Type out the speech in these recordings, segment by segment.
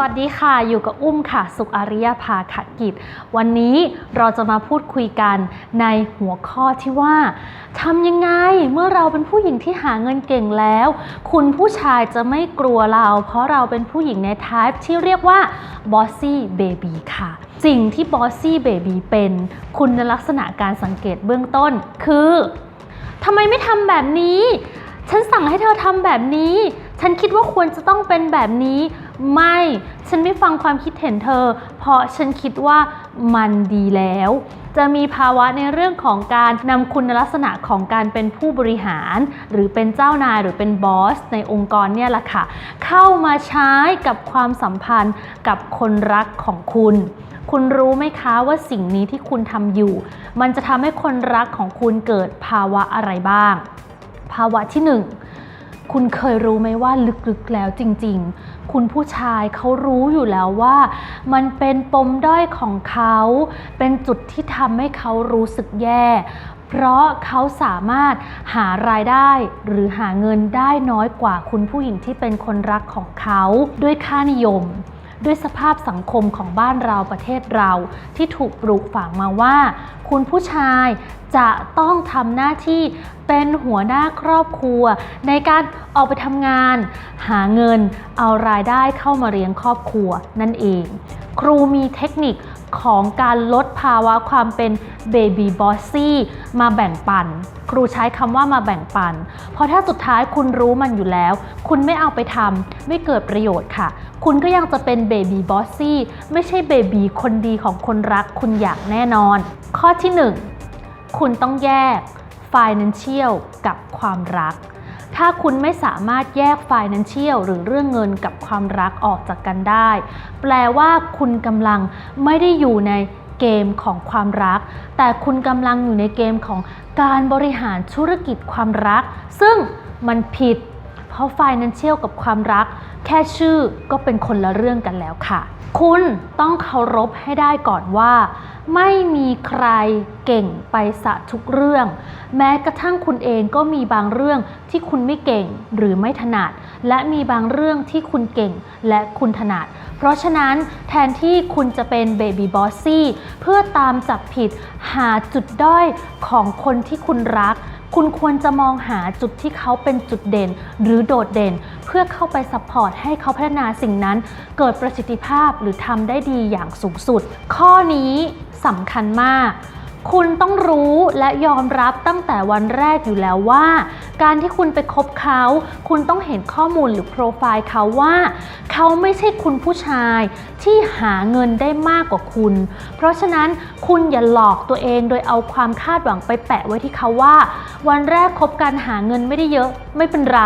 วัสดีค่ะ อยู่กับอุ้มค่ะ สุขอาริยภาขกิจ วันนี้เราจะมาพูดคุยกันในหัวข้อที่ว่าทำยังไงเมื่อเราเป็นผู้หญิงที่หาเงินเก่งแล้ว คุณผู้ชายจะไม่กลัวเรา เพราะเราเป็นผู้หญิงในทายที่เรียกว่า bossy baby ค่ะ สิ่งที่ bossy baby เป็น คุณลักษณะการสังเกตเบื้องต้น คือทำไมไม่ทำแบบนี้ ฉันสั่งให้เธอทำแบบนี้ ฉันคิดว่าควรจะต้องเป็นแบบนี้ ไม่ ฉันไม่ฟังความคิดเห็นเธอ เพราะฉันคิดว่ามันดีแล้ว จะมีภาวะในเรื่องของการนำคุณลักษณะของการเป็นผู้บริหาร หรือเป็นเจ้านายหรือเป็นบอสในองค์กรเนี่ยแหละค่ะ เข้ามาใช้กับความสัมพันธ์กับคนรักของคุณคุณรู้ไหมคะว่าสิ่งนี้ที่คุณทำอยู่ มันจะทำให้คนรักของคุณเกิดภาวะอะไรบ้าง ภาวะที่หนึ่ง คุณเคยรู้ไหมว่าลึกๆแล้วจริง ๆ คุณผู้ชายเขารู้อยู่แล้วว่า มันเป็นปมด้อยของเขา เป็นจุดที่ทำให้เขารู้สึกแย่ เพราะเขาสามารถหารายได้หรือหาเงินได้น้อยกว่าคุณผู้หญิงที่เป็นคนรักของเขาด้วยค่านิยม ด้วยสภาพสังคมของบ้านเราประเทศเราที่ถูกปลูกฝังมาว่า คุณผู้ชายจะต้องทำหน้าที่เป็นหัวหน้าครอบครัว ในการออกไปทำงาน หาเงินเอารายได้เข้ามาเลี้ยงครอบครัวนั่นเอง ครูมีเทคนิค ของการลดภาวะความเป็นเบบีบอสซี่มาแบ่งปัน ครูใช้คำว่ามาแบ่งปัน เพราะถ้าสุดท้ายคุณรู้มันอยู่แล้ว คุณไม่เอาไปทำไม่เกิดประโยชน์ค่ะ คุณก็ยังจะเป็นเบบีบอสซี่ไม่ใช่เบบีคนดีของคนรักคุณอย่างแน่นอน ข้อที่ 1 คุณต้องแยก financial กับความรัก ถ้าคุณไม่สามารถแยก financial หรือเรื่องเงินกับความรักออกจากกันได้ แปลว่าคุณกำลังไม่ได้อยู่ในเกมของความรัก แต่คุณกำลังอยู่ในเกมของการบริหารธุรกิจความรัก ซึ่งมันผิด เพราะ financial กับความรัก แค่ชื่อก็เป็นคนละเรื่องกันแล้วค่ะ คุณต้องเคารพให้ได้ก่อนว่า ไม่มีใครเก่งไปสะทุกเรื่อง แม้กระทั่งคุณเองก็มีบางเรื่องที่คุณไม่เก่งหรือไม่ถนัด และมีบางเรื่องที่คุณเก่งและคุณถนัด เพราะฉะนั้นแทนที่คุณจะเป็นเบบี้บอสซี่เพื่อตามจับผิดหาจุดด้อยของคนที่คุณรัก คุณควรจะมองหาจุดที่เขาเป็นจุดเด่น หรือโดดเด่น เพื่อเข้าไปซัพพอร์ตให้เขาพัฒนาสิ่งนั้น เกิดประสิทธิภาพหรือทำได้ดีอย่างสูงสุด ข้อนี้สำคัญมาก คุณต้องรู้และยอมรับตั้งแต่วันแรกอยู่แล้วว่า การที่คุณไปคบเขา คุณต้องเห็นข้อมูลหรือโปรไฟล์เขาว่า เขาไม่ใช่คุณผู้ชายที่หาเงินได้มากกว่าคุณ เพราะฉะนั้นคุณอย่าหลอกตัวเองโดยเอาความคาดหวังไปแปะไว้ที่เขาว่า วันแรกคบการหาเงินไม่ได้เยอะไม่เป็นไร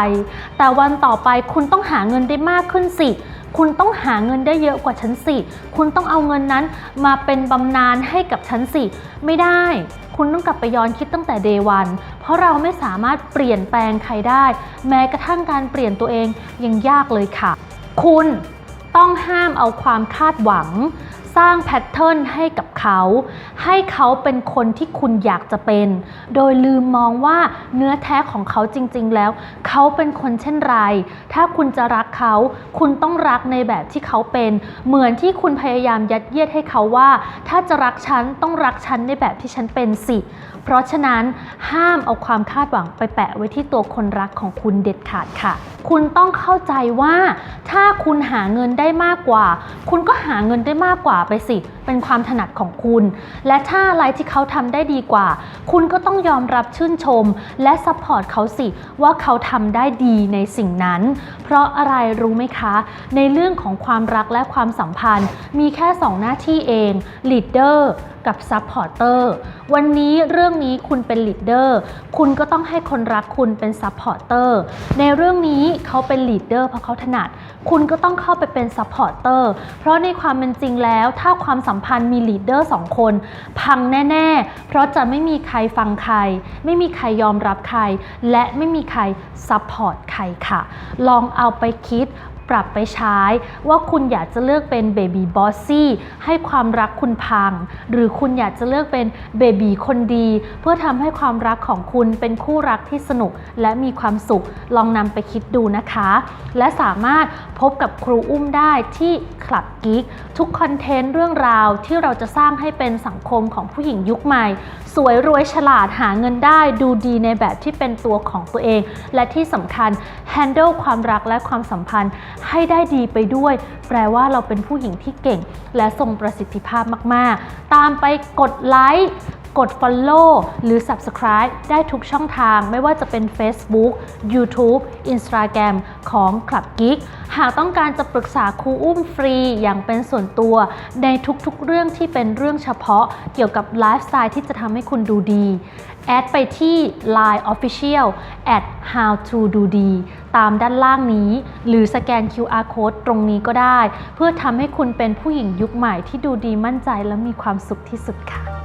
แต่วันต่อไปคุณต้องหาเงินได้มากขึ้นสิ คุณต้องหาเงินได้เยอะกว่าฉันสิ คุณต้องเอาเงินนั้นมาเป็นบำนาญให้กับฉันสิ ไม่ได้ คุณต้องกลับไปย้อนคิดตั้งแต่เดวัน เพราะเราไม่สามารถเปลี่ยนแปลงใครได้ แม้กระทั่งการเปลี่ยนตัวเองยังยากเลยค่ะ คุณต้องห้ามเอาความคาดหวัง สร้างแพทเทิร์นให้กับ เขา ให้เขาเป็นคนที่คุณอยากจะเป็น โดยลืมมองว่าเนื้อแท้ของเขาจริง ๆ แล้ว เขาเป็นคนเช่นไร ถ้าคุณจะรักเขา คุณต้องรักในแบบที่เขาเป็น เหมือนที่คุณพยายามยัดเยียดให้เขาว่า ถ้าจะรักฉันต้องรักฉันในแบบที่ฉันเป็นสิ เพราะฉะนั้นห้ามเอาความคาดหวังไปแปะไว้ที่ตัวคนรักของคุณเด็ดขาดค่ะ คุณต้องเข้าใจว่าถ้าคุณหาเงินได้มากกว่า คุณก็หาเงินได้มากกว่าไปสิ เป็นความถนัดของคุณ และถ้าอะไรที่เขาทำได้ดีกว่า คุณก็ต้องยอมรับชื่นชม และซัพพอร์ตเขาสิว่าเขาทำได้ดีในสิ่งนั้น เพราะอะไรรู้ไหมคะ ในเรื่องของความรักและความสัมพันธ์ มีแค่สองหน้าที่เอง leader กับซัพพอร์เตอร์วันนี้เรื่องนี้คุณเป็นลีดเดอร์คุณก็ต้องให้คนรักคุณเป็นซัพพอร์เตอร์ในเรื่องนี้เขาเป็นลีดเดอร์เพราะเขาถนัด คุณก็ต้องเข้าไปเป็นซัพพอร์เตอร์เพราะในความเป็นจริงแล้วถ้าความสัมพันธ์มีลีดเดอร์สองคน พังแน่ๆ เพราะจะไม่มีใครฟังใคร ไม่มีใครยอมรับใคร และไม่มีใครซัพพอร์ตใครค่ะ ลองเอาไปคิด ปรับไปใช้ ว่าคุณอยากจะเลือกเป็นเบบีบอสซี่ให้ความรักคุณพัง หรือคุณอยากจะเลือกเป็นเบบีคนดี เพื่อทำให้ความรักของคุณเป็นคู่รักที่สนุกและมีความสุขลองนำไปคิดดูนะคะ และสามารถพบกับครูอุ้มได้ที่คลับกิ๊กทุกคอนเทนต์เรื่องราวที่เราจะสร้างให้เป็นสังคมของผู้หญิงยุคใหม่ สวยรวยฉลาดหาเงินได้ ดูดีในแบบที่เป็นตัวของตัวเอง และที่สำคัญ handle ความรักและความสัมพันธ์ให้ได้ดีไปด้วย แปลว่าเราเป็นผู้หญิงที่เก่ง และทรงประสิทธิภาพมาก ๆ ตามไปกดไลค์ กด Follow หรือ Subscribe ได้ทุกช่องทางไม่ว่าจะเป็น Facebook YouTube Instagram ของ Club Geek หากต้องการจะปรึกษาครูอุ้มฟรีอย่างเป็นส่วนตัว ในทุกๆเรื่องที่เป็นเรื่องเฉพาะเกี่ยวกับไลฟ์สไตล์ที่จะทำให้คุณดูดี แอดไปที่ Line Official at how to ดูดีตามด้านล่างนี้ หรือสแกน QR code ตรงนี้ก็ได้ เพื่อทำให้คุณเป็นผู้หญิงยุคใหม่ที่ดูดีมั่นใจและมีความสุขที่สุดค่ะ